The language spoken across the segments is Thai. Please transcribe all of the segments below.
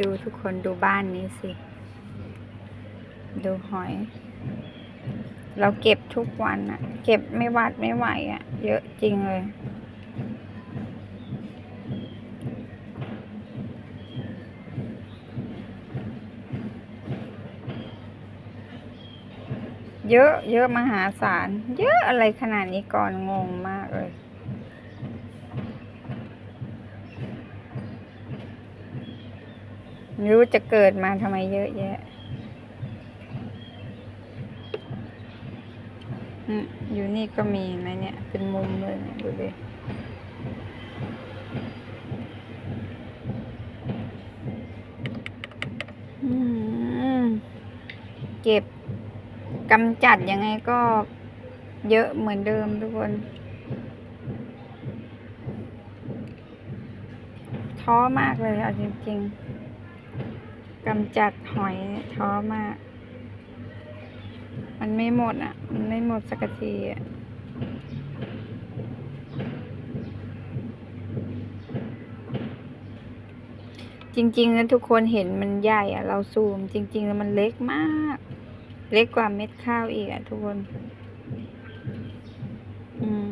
ดูทุกคนดูบ้านนี้สิ ดูหอย เราเก็บทุกวันอะเก็บไม่วัดไม่ไหวอะเยอะจริงเลย เยอะเยอะมหาศาล เยอะอะไรขนาดนี้ก่อนงงมากเลย ไม่รู้จะเกิดมาทำไมเยอะแยะอยู่นี่ก็มีไหมเนี่ย เป็นมุมเลยเนี่ยดูดิมเก็บกำจัดยังไงก็เยอะเหมือนเดิมทุกคน ท้อมากเลยเอาจริง ๆ กำจัดหอยท้อมาก มันไม่หมดอะ มันไม่หมดสักทีอะจริงๆแล้วทุกคนเห็นมันใหญ่อะเราซูม จริง ๆ แล้วมันเล็กมาก เล็กกว่าเม็ดข้าวอีกอะทุกคน อืม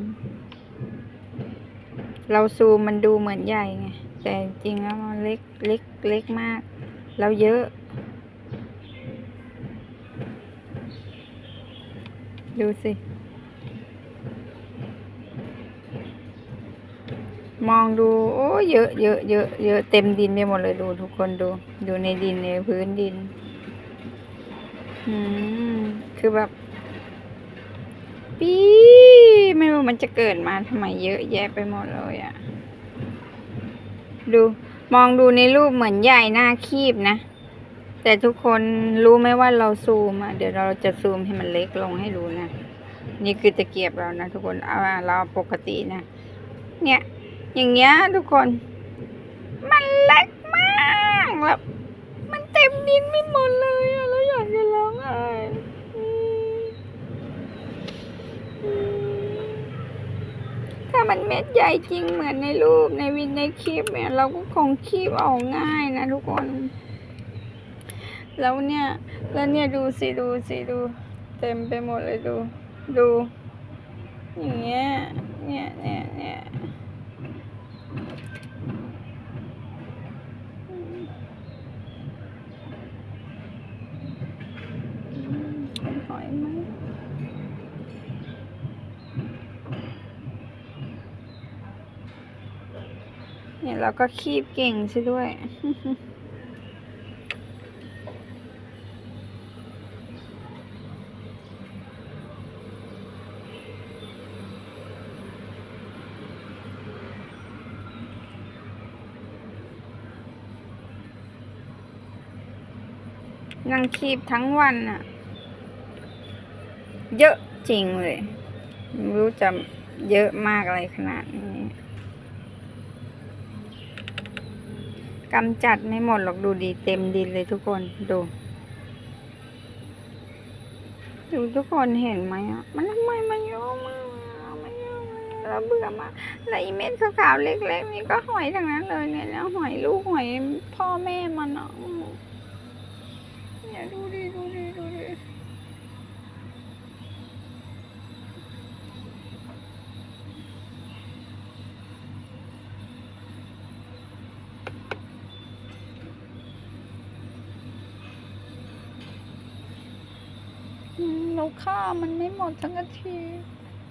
เราซูมมันดูเหมือนใหญ่ไงแต่จริงแล้วมันเล็กเล็กเล็กมาก แล้วเยอะ ดูสิ มองดู โอ้เยอะเยอะเยอะเยอะเต็มดินไปหมดเลยดูทุกคนดู ดูในดินในพื้นดิน อืม คือแบบ ปีไม่รู้มันจะเกิดมาทำไมเยอะแยะไปหมดเลยอะ่ะ ดู มองดูในรูปเหมือนใหญ่หน้าคีบนะ แต่ทุกคนรู้ไหมว่าเราซูมอะ เดี๋ยวเราจะซูมให้มันเล็กลงให้ดูนะ นี่คือตะเกียบเรานะทุกคน เอาอะเราปกตินะ เนี่ย อย่างเงี้ยทุกคน มันเล็กมากแบบมันเต็มดินไม่หมดเลยอะแล้วอยากจะร้องไห้อืมอืมถ้า มันเม็ดใหญ่จริงเหมือนในรูปในวินในคลิปเนี่ยเราก็คงคีบออกง่ายนะทุกคน แล้วเนี่ย แล้วเนี่ยดูสิดูสิดู เต็มไปหมดเลยดู ดู อย่างเงี้ยเนี่ยเนี่ยเนี่ยอืมหอยไหม เนี่ยเราก็คีบเก่งใช่ด้วย นั่งคีบทั้งวันอะเยอะจริงเลย ไม่รู้จะเยอะมากอะไรขนาดนี้ กำจัดไม่หมดหรอกดูดีเต็มดินเลยทุกคนดู ดูทุกคนเห็นไหมอะ มันทำไมมันเยอะมากมันเยอะมากเราเบื่อมากแล้วอีเม็ดขาวๆเล็กๆนี่ก็หอยทั้งนั้นเลยเนี่ยแล้วหอยลูกหอยพ่อแม่มันอะเนี่ยดูดิดูดิดูดิอืม เราฆ่ามันไม่หมดสักที